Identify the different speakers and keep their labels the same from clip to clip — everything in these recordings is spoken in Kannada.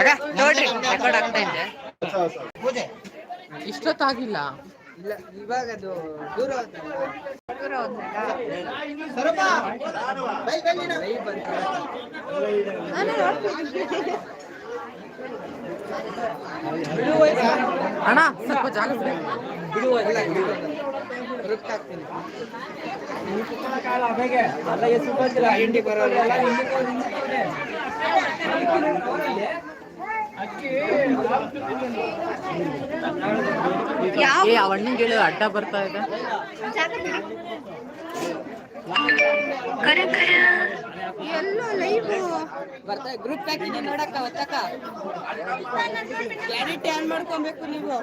Speaker 1: ಅಕ್ಕ ನೋಡ್ರಿ ರೆಕಾರ್ಡ್ ಆಗ್ತಾ ಇದೆ.
Speaker 2: ಪೂಜೆ.
Speaker 3: ಇಷ್ಟೊತ್ತಾಗಿಲ್ಲ.
Speaker 2: ಇಲ್ಲ ಇವಾಗ ಅದು ದೂರ
Speaker 1: ದೂರ.
Speaker 3: ಅಣ್ಣ ಸ್ವಲ್ಪ ಜಾಗ ಬಿಡಿ.
Speaker 2: ಬಿಡುವ ಇಲ್ಲ ಬಿಡುವ ವೃತ್ತಾಗ್ತೀನಿ ಹಿಂಡಿ ಬರೋಲ್ಲ
Speaker 1: ಯಾವ ಎಲ್ಲೋ ಲೈವ್
Speaker 2: ಬರ್ತಾ ಗ್ರೂಪ್ ಹಾಕಿದ್ದೀನಿ ನೋಡಕ್ಕ ಒತ್ತಕ್ಕ? ಕ್ಲಾರಿಟಿ ಆನ್ ಮಾಡ್ಕೊಬೇಕು ನೀವು.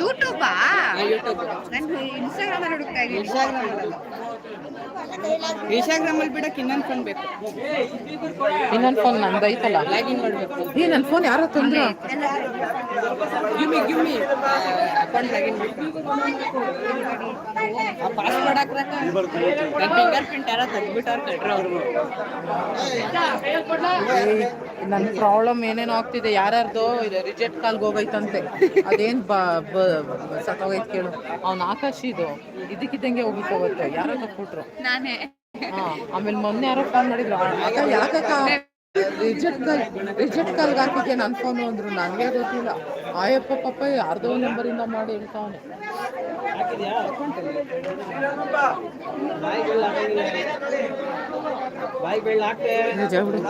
Speaker 1: ಯೂಟ್ಯೂಬಾ
Speaker 2: ಯೂಟ್ಯೂಬ್
Speaker 1: ನಾನು ಇನ್ಸ್ಟಾಗ್ರಾಮ್ ಅಲ್ಲಿ ಹುಡುಕ್ತಾ ಇದ್ದೀನಿ.
Speaker 2: ಇನ್ಸ್ಟಾಗ್ರಾಮ್ ಇನ್ಸ್ಟಾಗ್ರಾಮ್ ಅಲ್ಲಿ ಬಿಡಕ್ಕೆ ಇನ್ನೊಂದು ಫೋನ್ ಬೇಕು.
Speaker 3: ಇನ್ನೊಂದು ಫೋನ್ ನಂದೈತಲ್ಲ
Speaker 2: ಲಾಗಿನ್ ಮಾಡ್ಬೇಕು.
Speaker 3: ಏ ನನ್ನ ಫೋನ್ ಯಾರೋ ತಂದ್ರು?
Speaker 2: ಗಿಮ್ಮಿ ಗಿಮ್ಮಿ ಅಕೌಂಟ್ ಲಾಗಿನ್ ಬೇಕು ಪಾಸ್ವರ್ಡ್ ಮಾಡಾಕ್ರ ಫಿಂಗರ್ ಪ್ರಿಂಟ್ ಯಾರ ತೆಗ್ದ್ಬಿಟ್ಟಾರ ಕಟ್ರ ಅವ್ರು.
Speaker 3: ನನ್ನ ಪ್ರಾಬ್ಲಮ್ ಏನೇನು ಆಗ್ತಿದೆ. ಯಾರ್ಯಾರ್ದು ರಿಜೆಕ್ಟ್ ಕಾಲ್ಗೆ ಹೋಗೈತಂತೆ ಅದೇನ್ ಬ ಸತ್ತೋಗೈತ್ ಕೇಳು. ಅವ್ನ ಆಕಾಶ್ ಇದು ಇದಕ್ಕಿದ್ದಂಗೆ ಹೋಗಿ ಹೋಗುತ್ತೆ. ಯಾರೋ ತಕ್ಬಿಟ್ರು
Speaker 1: ನಾನೇ.
Speaker 3: ಆಮೇಲೆ ಮೊನ್ನೆ ಯಾರೋ ಕಾಲ್ ಮಾಡಿದ್ರು. ಯಾಕಕ್ಕ? ರಿಜೆಕ್ಟ್ ಕಾಲ್ ರಿಜೆಕ್ಟ್ ಕಾಲ್ಗೆ ಹಾಕಿದ್ದೆ ನನ್ನ ಫೋನು ಅಂದ್ರು. ನನಗೆ ಗೊತ್ತಿಲ್ಲ. ಆಯಪ್ಪ ಪಪ್ಪ ಯಾರ್ದೋ ನಂಬರಿಂದ ಮಾಡಿ ಹೇಳ್ತಾವನೆ. ನಿಜ ಬಿಡು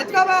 Speaker 3: ఎత్తుకోవా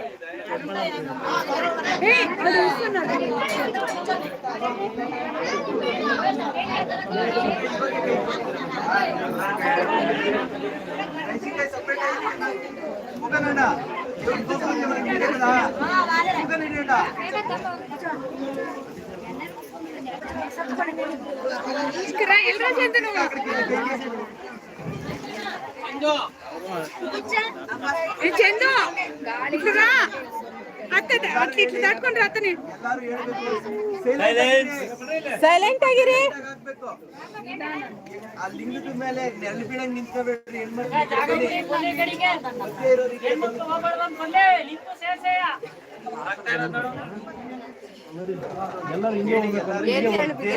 Speaker 2: ಎತ್ಕೋ ಬಾ
Speaker 3: ಬರ್ತಾಯ್ತಾನ ಏ ನನ್ನ ವಿಡಿಯೋ ಮಾಡ್ತಿರೋದು
Speaker 1: ದಾಟ್ಕೊಂಡ್ರೆ ಅತ್ತನೆ
Speaker 3: ಸೈಲೆಂಟ್ ಆಗಿರಿ.
Speaker 2: ಆ ಲಿಂಗದ ಮೇಲೆ ನೆರಳು ಬೀಳಂಗ್ ನಿಂತ್ಕೋಬೇಡ್ರಿ ಹೆಣ್ಮಕ್ಳು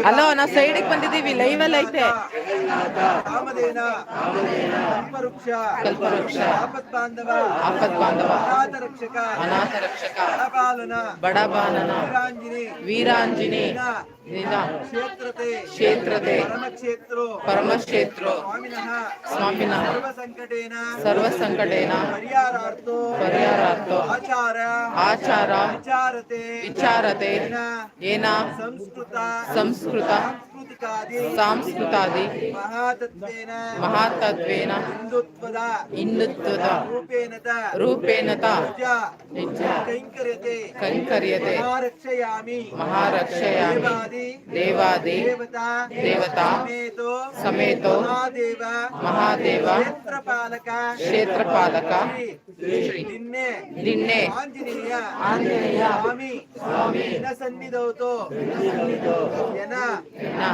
Speaker 3: ಹಲೋ ನಾವು ಸೈಡಿಗೆ ಬಂದಿದ್ದೀವಿ ಲೈವ್ ಅಲ್ಲಿ ಐತೆ.
Speaker 2: ಕಲ್ಪವೃಕ್ಷ ಆಪತ್ ಬಾಂಧವ ಅನಾಥ ರಕ್ಷಕ
Speaker 3: ಬಡಬಾನನ.
Speaker 2: ವೀರಾಂಜನಿ ಕ್ಷೇತ್ರತೆ.
Speaker 3: ಕ್ಷೇತ್ರತೆ.
Speaker 2: ಪರಮಕ್ಷೇತ್ರೋ.
Speaker 3: ಪರಮಕ್ಷೇತ್ರೋ.
Speaker 2: ಸ್ವಾಮಿನಃ
Speaker 3: ಸ್ವಾಮಿನಃ
Speaker 2: ಸರ್ವ ಸಂಕಟೇನ
Speaker 3: ಸರ್ವ ಸಂಕಟೇನ
Speaker 2: ಪರಿಹಾರಾರ್ಥೋ.
Speaker 3: ಪರಿಹಾರಾರ್ಥೋ.
Speaker 2: ಆಚಾರ.
Speaker 3: ಆಚಾರ.
Speaker 2: ವಿಚಾರತೆ.
Speaker 3: ವಿಚಾರತೆ.
Speaker 2: ಏನ? ಸಂಸ್ಕೃತ.
Speaker 3: ಸಂಸ್ಕೃತ.
Speaker 2: సాంస్కృతాది
Speaker 3: మహాతత్వేన
Speaker 2: హిందుత్వద
Speaker 3: రూపేణత
Speaker 2: కంకర్యతే
Speaker 3: మహారక్షయామి
Speaker 2: దేవాది
Speaker 3: దేవత
Speaker 2: సమేతో
Speaker 3: మహాదేవ
Speaker 2: క్షేత్రపాలక
Speaker 3: నిన్నే
Speaker 2: ఆంజనేయ
Speaker 3: స్వామి
Speaker 2: సన్నిధౌతో
Speaker 3: జన
Speaker 2: ದೇವತಾ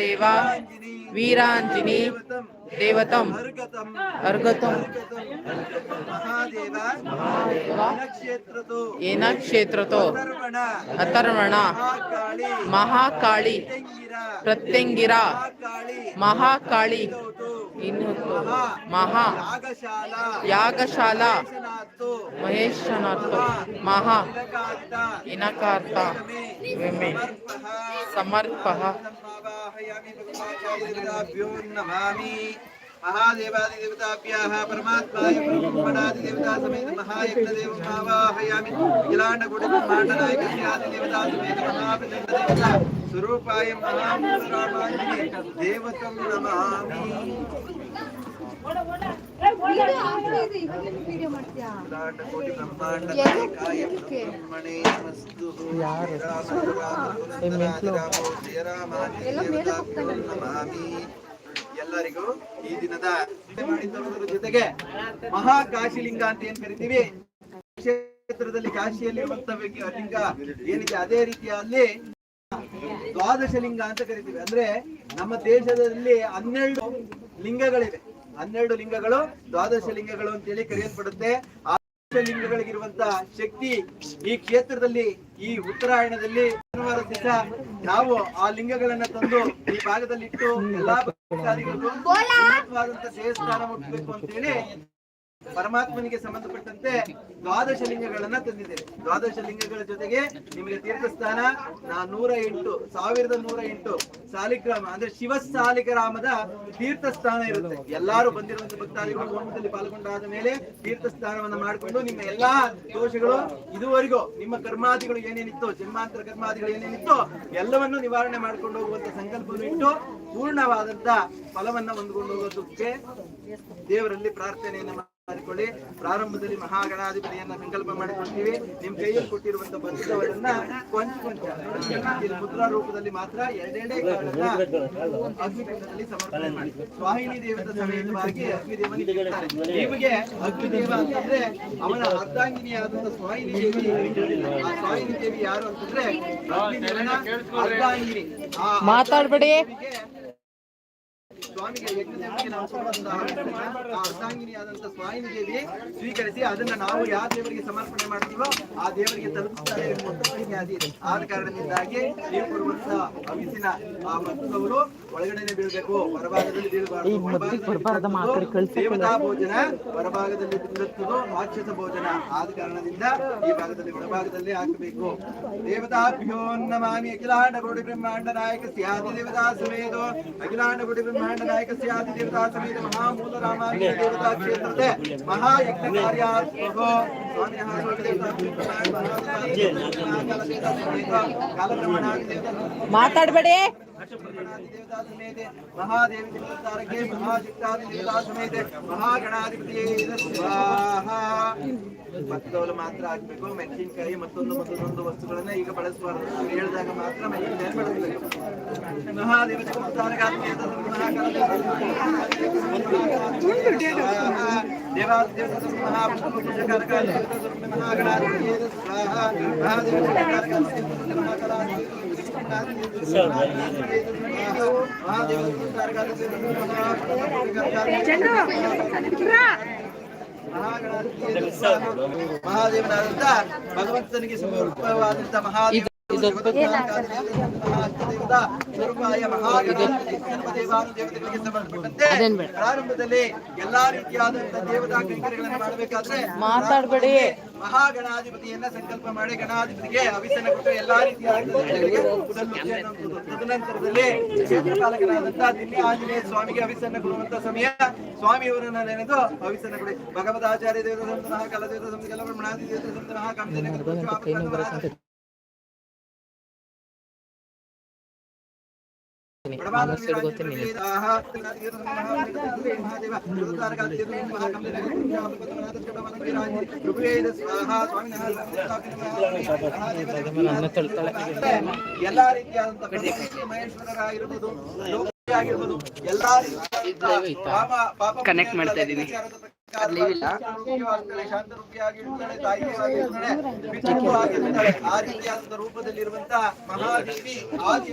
Speaker 2: ಆಂಜನಿ
Speaker 3: ವೀರಾಂಜಿನಿ
Speaker 2: ದೇವತಂ. ಅರ್ಗತಂ.
Speaker 3: ಏನ ಕ್ಷೇತ್ರತೋ ಅಥರ್ವಣ.
Speaker 2: ಮಹಾಕಾಳಿ.
Speaker 3: ಪ್ರತ್ಯಂಗಿರ.
Speaker 2: ಮಹಾಕಾಳಿ.
Speaker 3: ಇನ್ನು
Speaker 2: ಮಹಾ. ಯಾಗಶಾಲಾ.
Speaker 3: ಮಹೇಶನಾಥ ಮಹಾ. ಇನಕಾರ್ಥ ವಿಮೆ. ಸಮರ್ಪ
Speaker 2: ಭಗವಾನ್ ನಮಾಮಿ. महादेवादि देवताभ्याः परमात्माय ब्रह्मणादि देवता समेत महायज्ञदेव आवाहयामि अखिलाण्डकुटिक माण्डनायकस्य आदि देवता समेत महाप्रचण्डदेवता स्वरूपाय महामूलरामाय देवतं नमामि ब्रह्मणे नमस्तु राम राम जय राम नमामि ಎಲ್ಲರಿಗೂ ಈ ದಿನದ ಜೊತೆಗೆ ಮಹಾಕಾಶಿಲಿಂಗ ಅಂತ ಏನ್ ಕರಿತೀವಿ? ಕ್ಷೇತ್ರದಲ್ಲಿ ವ್ಯಕ್ತಿ- ಲಿಂಗ. ಏನಿದೆ ಅದೇ ರೀತಿಯಲ್ಲಿ ದ್ವಾದಶ ಲಿಂಗ ಅಂತ ಕರಿತೀವಿ. ಅಂದ್ರೆ ನಮ್ಮ ದೇಶದಲ್ಲಿ ಹನ್ನೆರಡು ಲಿಂಗಗಳಿವೆ. ಹನ್ನೆರಡು ಲಿಂಗಗಳು ದ್ವಾದಶ ಲಿಂಗಗಳು ಅಂತೇಳಿ ಕರೆಯಲ್ಪಡುತ್ತೆ. ದ್ವಾದಶ ಶಕ್ತಿ ಈ ಕ್ಷೇತ್ರದಲ್ಲಿ ಈ ಉತ್ತರಾಯಣದಲ್ಲಿ ಶನಿವಾರ ದಿವಸ ನಾವು ಆ ಲಿಂಗಗಳನ್ನ ತಂದು ಈ ಭಾಗದಲ್ಲಿ ಇಟ್ಟು ಎಲ್ಲಾ ಭಕ್ತಾದಿಗಳು ದೇವಸ್ಥಾನ ಮುಟ್ಟಬೇಕು ಅಂತೇಳಿ ಪರಮಾತ್ಮನಿಗೆ ಸಂಬಂಧಪಟ್ಟಂತೆ ದ್ವಾದಶ ಲಿಂಗಗಳನ್ನ ತಂದಿದ್ದೇವೆ ದ್ವಾದಶ ಲಿಂಗಗಳ ಜೊತೆಗೆ ನಿಮಗೆ ತೀರ್ಥಸ್ಥಾನ ನಾ ನೂರ ಎಂಟು ಸಾವಿರದ ನೂರ ಎಂಟು ಸಾಲಿಗ್ರಾಮ, ಅಂದ್ರೆ ಶಿವ ಸಾಲಿಗ್ರಾಮದ ತೀರ್ಥಸ್ಥಾನ ಇರುತ್ತೆ. ಎಲ್ಲಾರು ಬಂದಿರುವಂತ ಭಕ್ತಾದಿಗಳು ಹೋಮದಲ್ಲಿ ಪಾಲ್ಗೊಂಡಾದ ಮೇಲೆ ತೀರ್ಥಸ್ಥಾನವನ್ನ ಮಾಡಿಕೊಂಡು ನಿಮ್ಮ ಎಲ್ಲಾ ದೋಷಗಳು ಇದುವರೆಗೂ ನಿಮ್ಮ ಕರ್ಮಾದಿಗಳು ಏನೇನಿತ್ತು, ಜನ್ಮಾಂತರ ಕರ್ಮಾದಿಗಳು ಏನೇನಿತ್ತು ಎಲ್ಲವನ್ನು ನಿವಾರಣೆ ಮಾಡ್ಕೊಂಡು ಹೋಗುವಂತ ಸಂಕಲ್ಪವನ್ನು ಇಟ್ಟು ಪೂರ್ಣವಾದಂತ ಫಲವನ್ನ ಹೊಂದ್ಕೊಂಡು ಹೋಗೋದಕ್ಕೆ ದೇವರಲ್ಲಿ ಪ್ರಾರ್ಥನೆಯನ್ನ ಮಾಡಿಕೊಳ್ಳಿ. ಪ್ರಾರಂಭದಲ್ಲಿ ಮಹಾಗಣಾಧಿಪತಿಯನ್ನ ಸಂಕಲ್ಪ ಮಾಡಿಕೊಳ್ತೀವಿ ನಿಮ್ ಕೈಯಲ್ಲಿ ಕೊಟ್ಟಿರುವಂತ ಬಂಧುಗಳನ್ನ ಕೊಂಚ ಕೊಂಚ ಮುದ್ರಾ ರೂಪದಲ್ಲಿ ಮಾತ್ರ ಎರಡೆರಡೇ ಕಾಳನ್ನ ಅಗ್ನಿಕುಂಡದಲ್ಲಿ ಸಮರ್ಪಣೆ ಮಾಡಿ. ಸ್ವಾಹಿನಿ ದೇವದ ಸಮೇತವಾಗಿ ಅಗ್ನಿದೇವನಿಗೆ. ನಿಮಗೆ ಅಗ್ನಿದೇವ ಅಂತಂದ್ರೆ ಅವನ ಅರ್ಧಾಂಗಿನಿಯಾದಂತ ಸ್ವಾಹಿನಿ ದೇವಿ ಆ ಸ್ವಾಹಿನಿ ದೇವಿ ಯಾರು ಅಂತಂದ್ರೆ ಅರ್ಧಾಂಗಿನಿ
Speaker 3: ಮಾತಾಡ್ಬೇಡಿ.
Speaker 2: ಸ್ವಾಮಿಗೆ ಯಜ್ಞದೇವರಿಗೆ ನಾವು ಕೊಡುವಂತಹ ಆ ಅರ್ಧಾಂಗಿನಿಯಾದಂತ ಸ್ವಾಮಿನಿ ದೇವಿ ಸ್ವೀಕರಿಸಿ ಅದನ್ನ ನಾವು ಯಾವ ದೇವರಿಗೆ ಸಮರ್ಪಣೆ ಮಾಡ್ತೀವೋ ಆ ದೇವರಿಗೆ ಮಹಿಮೆಯಾದಿ ಆದ ಕಾರಣದಿಂದಾಗಿ ನೀವು ಕೊಡುವಂತಹ ಅವಿಸಿನ ಆ ಒಳಗಡೆನೆ ಬೀಳ್ಬೇಕು ಹೊರಭಾಗದಲ್ಲಿ ಬೀಳಬಾರ್ದು. ದೇವತಾ ಭೋಜನ ಹೊರಭಾಗದಲ್ಲಿ ಬಿದ್ದದ್ದು ರಾಕ್ಷಸ ಭೋಜನ ಆದ ಕಾರಣದಿಂದ ಈ ಭಾಗದಲ್ಲಿ ಒಳಭಾಗದಲ್ಲಿ ಹಾಕಬೇಕು. ದೇವತಾಭ್ಯೋ ನಮಾಮಿ ಅಖಿಲಾಂಡ ಗುಡಿ ಬ್ರಹ್ಮಾಂಡ ನಾಯಕ ಸ್ಯಾದಿ ದೇವತಾ ಸಮೇತ ಅಖಿಲಾಂಡ ಗುಡಿ ಬ್ರಹ್ಮಾಂಡ ನಾಯಕ ಸ್ಯಾದಿ ದೇವತಾ ಸಮೇತ ಮಹಾಮೂಲ ರಾಮಾಯಣ ದೇವತಾ ಕ್ಷೇತ್ರದ ಮಹಾಯಜ್ಞ ಕಾರ್ಯಾತ್ಮಕೋ ದೇವತಾ
Speaker 3: ಮಾತಾಡ್ಬೇಡಿ.
Speaker 2: ದೇವತಾ ಸಮೇತ ಮಹಾದೇವಿ ದೇವತಾರಕ್ಕೆ ಮಹಾಶಕ್ತಾದಿ ದೇವತಾ ಸಮೇತ ಮಹಾಗಣಾಧಿಪತಿಯೇ ಸ್ವಾಹ ಭಕ್ತಗಳು ಮಾತ್ರ ಹಾಕ್ಬೇಕು ಮೆಣಸಿನಕಾಯಿ ಮತ್ತೊಂದು ಮತ್ತೊಂದು ವಸ್ತುಗಳನ್ನ ಈಗ ಬಳಸಬಾರದು ನಾವು ಹೇಳಿದಾಗ ಮಾತ್ರ ಮೆಣಸಿನಕಾಯಿ ಬಳಸಬೇಕು ಮಹಾದೇವತೆ ಮಹಾದೇವನಾದಂತ ಭಗವಂತನಿಗೆ ಸಮರ್ಪವಾದಂತ ಮಹಾದೇವ ಪ್ರಾರಂಭದಲ್ಲಿ ಎಲ್ಲಾ ರೀತಿಯಾದಂತ ದೇವತಾ ಕೈಂಕರ್ಯಗಳನ್ನು ಮಾಡಬೇಕಾದ್ರೆ
Speaker 3: ಮಾತಾಡಬೇಡಿ.
Speaker 2: ಮಹಾಗಣಾಧಿಪತಿಯನ್ನ ಸಂಕಲ್ಪ ಮಾಡಿ ಗಣಾಧಿಪತಿಗೆ ಅವಿಸನ್ನ ಕೊಟ್ಟು ಎಲ್ಲಾ ರೀತಿಯ. ತದನಂತರದಲ್ಲಿ ಕ್ಷೇತ್ರಪಾಲಕರಾದಂತ ದಿಲ್ಲಿ ಆಂಜನೇಯ ಸ್ವಾಮಿಗೆ ಅವಿಸನ್ನ ಕೊಡುವಂತ ಸಮಯ. ಸ್ವಾಮಿಯವರನ್ನ ನೆನೆದು ಅಭಿಷೇಕ ಕೊಡಿ. ಭಗವದಾಚಾರ್ಯ ದೇವರ ಸಂತ ಕಲದೇವರ ದೇವರ ಸಂತ ಕಲ ಬ್ರಹ್ಮಣಾದಿ ದೇವರ ಎಲ್ಲಾ ರೀತಿಯಾದಂತ ಮಹೇಶ್ವರರಾಗಿರ್ಬೋದು ಲೋಕಿಯಾಗಿರ್ಬೋದು ಎಲ್ಲಾ ಕನೆಕ್ಟ್ ಮಾಡ್ತಾ ಇದ್ದೀನಿ. ಆ ರೀತಿಯಾದಂತ ರೂಪದಲ್ಲಿರುವಂತಹ ಮಹಾದೇವಿ ಆದಿ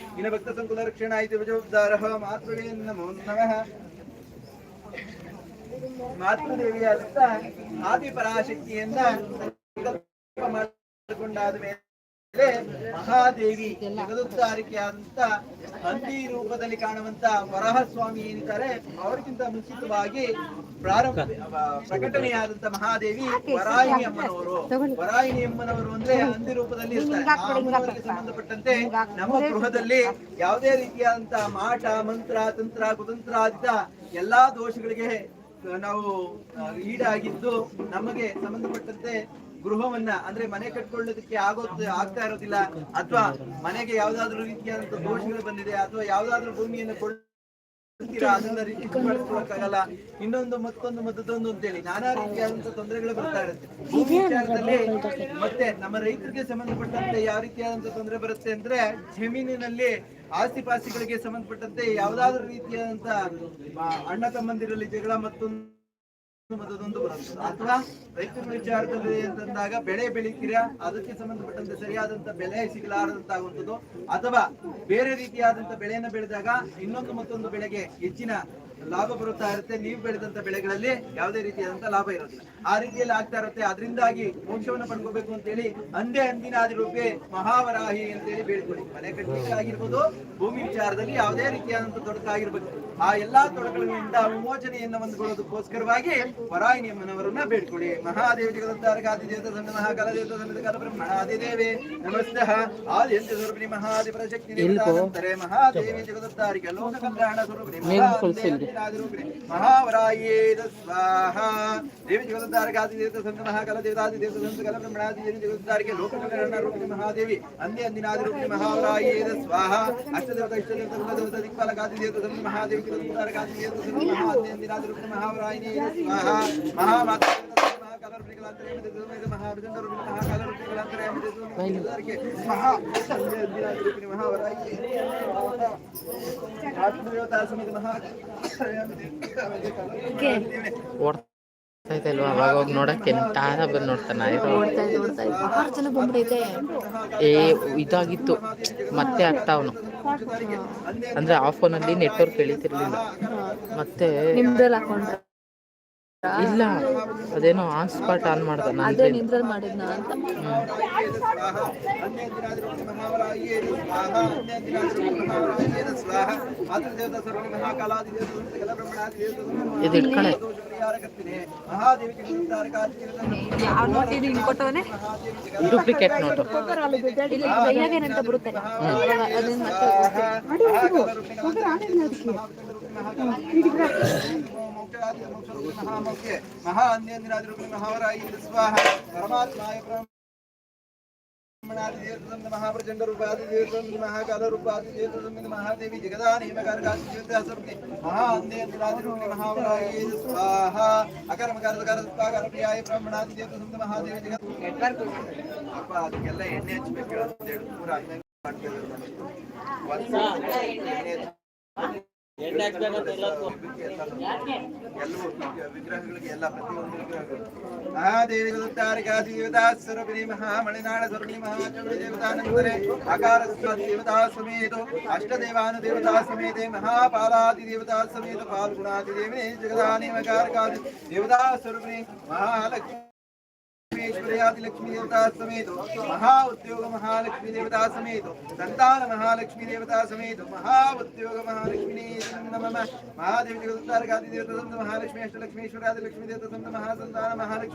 Speaker 3: ಮೇಘ.
Speaker 2: ಮಹಾದೇವ ಶಕ್ತಿನೇ ಇದು ಸ್ವಾಹ ಮಹಾದೇವ ಜಗದ್ದಾರಿ ಮಹಾದೇವ ಶಕ್ತಿನೇ ಇದು ಸ್ವಾಹ ಮಾತೃದೇವತಾ ಸಂತ ಮಹಾಕಾಲ ರೂಪಿಣಿ ಕಲಾಂತರ ದೇವತೆ ಸಂತ ಮಹಾದೇವ ಸ್ವರೂಪಿಣಿ ಮಹಾದೇವ ಶಕ್ತಿ ಇನ ಭಕ್ತ ಸಂಕುಲ ರಕ್ಷಣ ಇತಿ ಜವಾಬ್ದಾರ ಮಾತೃವೇ ನಮೋ ನಮಃ ಮಾತೃದೇವಿಯಾದಂತ ಆದಿಪರಾಶಕ್ತಿಯನ್ನ ಸಂಕಲ್ಪ ಮಾಡಿಕೊಂಡಾದ ಮೇಲೆ ಮಹಾದೇವಿ ಜಗದುದ್ಧಾರಿಕೆಯಾದಂತ ಹಂದಿ ರೂಪದಲ್ಲಿ ಕಾಣುವಂತ ವರಹ ಸ್ವಾಮಿ ಏನಿದ್ದಾರೆ, ಅವರಿಗಿಂತ ಮುಂಚಿತವಾಗಿ ಪ್ರಾರಂಭ, ಪ್ರಕಟಣೆಯಾದಂತ ಮಹಾದೇವಿ ವರಾಯಿನಿ ಅಮ್ಮನವರು. ವರಾಯಿನಿ ಅಮ್ಮನವರು ಅಂದ್ರೆ ಹಂದಿ ರೂಪದಲ್ಲಿ ಇರ್ತಾರೆ. ಸಂಬಂಧಪಟ್ಟಂತೆ ನಮ್ಮ ಗೃಹದಲ್ಲಿ ಯಾವುದೇ ರೀತಿಯಾದಂತ ಮಾಟ, ಮಂತ್ರ, ತಂತ್ರ, ಕುತಂತ್ರ ಆದ ಎಲ್ಲಾ ದೋಷಗಳಿಗೆ ನಾವು ಈಡಾಗಿದ್ದು ನಮಗೆ ಸಂಬಂಧಪಟ್ಟಂತೆ ಗೃಹವನ್ನ ಅಂದ್ರೆ ಮನೆ ಕಟ್ಕೊಳ್ಳೋದಕ್ಕೆ ಆಗೋ ಆಗ್ತಾ ಇರೋದಿಲ್ಲ ಅಥವಾ ಮನೆಗೆ ಯಾವ್ದಾದ್ರು ರೀತಿಯಾದಂತ ದೋಷಗಳು ಬಂದಿದೆ ಅಥವಾ ಯಾವ್ದಾದ್ರು ಭೂಮಿಯನ್ನು ಅದನ್ನ ಇನ್ನೊಂದು ಮತ್ತೊಂದು ಮತ್ತೊಂದು ಅಂತೇಳಿ ನಾನಾ ರೀತಿಯಾದಂತ ತೊಂದರೆಗಳು ಬರ್ತಾ ಇರುತ್ತೆ. ಭೂಮಿ ವಿಚಾರದಲ್ಲಿ ಮತ್ತೆ ನಮ್ಮ ರೈತರಿಗೆ ಸಂಬಂಧಪಟ್ಟಂತೆ ಯಾವ ರೀತಿಯಾದಂತ ತೊಂದರೆ ಬರುತ್ತೆ ಅಂದ್ರೆ ಜಮೀನಿನಲ್ಲಿ ಆಸ್ತಿ ಪಾಸ್ತಿಗಳಿಗೆ ಸಂಬಂಧಪಟ್ಟಂತೆ ಯಾವ್ದಾದ್ರು ರೀತಿಯಾದಂತ ಅಣ್ಣ ತಮ್ಮಂದಿರಲ್ಲಿ ಜಗಳ ಮತ್ತೊಂದು ಅಥವಾ ರೈತರ ವಿಚಾರದಲ್ಲಿ ಅಂತಂದಾಗ ಬೆಳೆ ಬೆಳಿತೀರಾ? ಅದಕ್ಕೆ ಸಂಬಂಧಪಟ್ಟಂತೆ ಸರಿಯಾದಂತ ಬೆಲೆ ಸಿಗಲಾರದಂತಾಗುವಂಥದ್ದು. ಅಥವಾ ಬೇರೆ ರೀತಿಯಾದಂತ ಬೆಳೆಯನ್ನ ಬೆಳೆದಾಗ ಇನ್ನೊಂದು ಮತ್ತೊಂದು ಬೆಳೆಗೆ ಹೆಚ್ಚಿನ ಲಾಭ ಬರುತ್ತಾ ಇರುತ್ತೆ. ನೀವು ಬೆಳೆದಂತ ಬೆಳೆಗಳಲ್ಲಿ ಯಾವುದೇ ರೀತಿಯಾದಂತ ಲಾಭ ಇರೋದಿಲ್ಲ ಆ ರೀತಿಯಲ್ಲಿ ಆಗ್ತಾ ಇರುತ್ತೆ. ಅದರಿಂದಾಗಿ ಮೋಕ್ಷವನ್ನು ಪಡ್ಕೋಬೇಕು ಅಂತೇಳಿ ಅಂದೇ ಅಂದಿನಾದಿ ರೂಪೆ ಮಹಾವರಾಹಿ ಅಂತೇಳಿ ಬೇಡ್ಕೊಳ್ಳಿ. ಮನೆ ಕಟ್ಟಿಗೆ ಆಗಿರ್ಬೋದು ಭೂಮಿ ವಿಚಾರದಲ್ಲಿ ಯಾವುದೇ ರೀತಿಯಾದಂತ ತೊಡಕಾಗಿರ್ಬೇಕು. ಆ ಎಲ್ಲಾ ತೊಡಕುಗಳಿಂದ ವಿಮೋಚನೆಯನ್ನು ಹೊಂದಿಕೊಳ್ಳೋದಕ್ಕೋಸ್ಕರವಾಗಿ ಪರಾಯಣಿಯಮ್ಮನವರನ್ನ ಬೇಡ್ಕೊಳ್ಳಿ. ಮಹಾದೇವಿ ನಮಸ್ತಃ. ಆದ್ಯಂತ ಸ್ವರೂಪಿಣಿ ಮಹಾದೇವರ ಶಕ್ತಿ ದೇವತಾನಂತರೆ ಮಹಾದೇವಿ ಜಗದತ್ತಾರಿಕೆ ಲೋಕ ಕಲ್ಯಾಣ ಸ್ವರೂಪಿಣಿ ಮಹಾದೇವಿ ಮಹಾವರಾಯೇದ ಸ್ವಾಹ. ದೇವಿ ಜಗದಾರಕಾದಿ ದೇವತ ಸಂತ ಮಹಾಕಲ ದೇವತಾದಿ ದೇವತ ಸಂತ ಕಲ ಬ್ರಹ್ಮಣಾದಿ ದೇವಿ ಜಗದಾರಿಗೆ ಲೋಕ ಕಲ್ಯಾಣ ರೂಪಿಣಿ ಮಹಾದೇವಿ ಅಂದೇ ಅಂದಿನಾದಿ ರೂಪಿಣಿ ಮಹಾವರಾಯೇದ ಸ್ವಾಹ. ಅಷ್ಟದೇವತ ಇಷ್ಟದೇವತ ಕುಲದೇವತ ದಿಕ್ಪಾಲಕಾದಿ ದೇವತ ಸಂತ ಮಹಾದೇವಿ ಜಗದಾರಕಾದಿ ದೇವತ ಸಂತ ಮಹಾಂದೇ ಅಂದಿನಾದಿ ರೂಪಿಣಿ ಮಹಾವರಾಯಿನಿ ಸ್ವಾಹ ಮಹಾಮಾತಾ ಮಹಾಕಾಲ ರೂಪಿಣಿ ಕಲಾಂತರೆ ಮಹಾಭಜಂಗ ರೂಪಿಣಿ ಮಹಾಕಾಲ ರೂಪಿಣಿ ಕಲಾಂತರೆ ಮಹಾ ಅಂದೇ ಅಂದಿನಾದಿ ರೂಪಿಣಿ ಮಹಾವರಾಯಿನಿ ಆತ್ಮದೇವತಾ ಸಮೇತ ಮಹಾ
Speaker 3: ಓಡ್ತಾ ಇದೆ ಅಲ್ವಾ ಅವಾಗ ಹೋಗಿ ನೋಡಕ್ಕೆ ತಾರ ಬಂದು ನೋಡ್ತಾನ
Speaker 4: ಆರು ಜನ ಬಂದ್ಬಿಡೈತೆ
Speaker 3: ಏ ಇದಾಗಿತ್ತು ಮತ್ತೆ ಆಗ್ತಾ ಅವನು ಅಂದ್ರೆ ಆ ಫೋನಲ್ಲಿ ನೆಟ್ವರ್ಕ್ ಎಳಿತಿರ್ಲಿಲ್ಲ. ಮತ್ತೆ
Speaker 4: ಹಾಕೊಂಡ್ರ
Speaker 3: ಇಲ್ಲ. ಅದೇನೋ ಹಾಟ್ಸ್ಪಾಟ್ ಆನ್ ಮಾಡ್ದ
Speaker 4: ಅದೇ
Speaker 3: ನಂದು
Speaker 4: ನಿಮ್ದ್ರಲ್ಲಿ ಮಾಡಿದ್ನ ಅಂತ
Speaker 3: ಇದು ಇಟ್ಕಳೆ ಡೂಪ್ಲಿಕೇಟ್ ನೋಟು
Speaker 4: ಏನಂತ ಬರುತ್ತೆ? ಅದನ್ನ
Speaker 2: ಮಹಾ ಅನ್ಯಂದಿನಾದಿರುಪಿ ಮಹಾವರಾಯಿ ಸ್ವಾಹ ಪರಮಾತ್ಮಾಯ ಬ್ರಹ್ಮಣಾದಿದೇವತಂದ ಮಹಾಪ್ರಚಂಡ ರೂಪಾದಿದೇವತಂದ ಮಹಾಕಾಲ ರೂಪಾದಿದೇವತಂದ ಮಹಾದೇವಿ ಜಗದಾನೇಮಕಾರಕಾದಿ ದೇವತಾ ಸರ್ವತಿ ಮಹಾ ಅನ್ಯಂದಿನಾದಿರುಪಿ ಮಹಾವರಾಯಿ ಸ್ವಾಹ ಅಕರ್ಮ ಕಾರದಕಾರ ಸ್ವಾಕಾರ ಪ್ರಿಯಾಯ ಬ್ರಹ್ಮಣಾದಿ ದೇವತಂದ ಮಹಾದೇವಿ ಜಗತ್ ಅಪ್ಪ ಅದಕ್ಕೆಲ್ಲ ಎಣ್ಣೆ ಹಚ್ಚಬೇಕು ಅಂತ ಹೇಳಿ ಪೂರ ಹಂಗಂಗೆ ಮಾಡ್ತಿದ್ದಾರೆ ನಾನು. ಒಂದ್ ಸ್ವಲ್ಪ ಎಣ್ಣೆ ಹಚ್ಚಿ ಎಲ್ಲವೂ ವಿಗ್ರಹಗಳಿಗೆ ಎಲ್ಲ ಪ್ರತಿಯೊಂದು ವಿಗ್ರಹಗಳು ಮಹಾದೇವಿ ತಾರಿಕಾದಿ ದೇವತಾ ಸ್ವರೂಪಿಣಿ ಮಹಾಮಣಿನಾಳ ಸ್ವರೂಪಿಣಿ ಮಹಾಚಂಡಿ ದೇವತಾನಂತರೆ ಆಕಾರ ದೇವತಾ ಸಮೇತ ಅಷ್ಟದೇವಾನು ದೇವತಾ ಸಮೇತೆ ಮಹಾಪಾಲಾದಿ ದೇವತಾ ಸಮೇತ ಪಾಲ್ಗುಣಾದಿ ದೇವಿನಿ ಜಗದಾನಿ ಮಕಾರಕಾದಿ ದೇವತಾ ಸ್ವರೂಪಿಣಿ ಮಹಾಲಕ್ಷ್ಮಿ ಲಕ್ಷ್ಮೀಶ್ವರ್ಯಾದಿ ಲಕ್ಷ್ಮೀ ದೇವತಾ ಸಮೇತ ಮಹಾ ಉದ್ಯೋಗ ಮಹಾಲಕ್ಷ್ಮೀ ದೇವತಾ ಸಮೇತ ಸಂತಾನ ಮಹಾಲಕ್ಷ್ಮೀ ದೇವತಾ ಸಮೇತ ಮಹಾ ಉದ್ಯೋಗ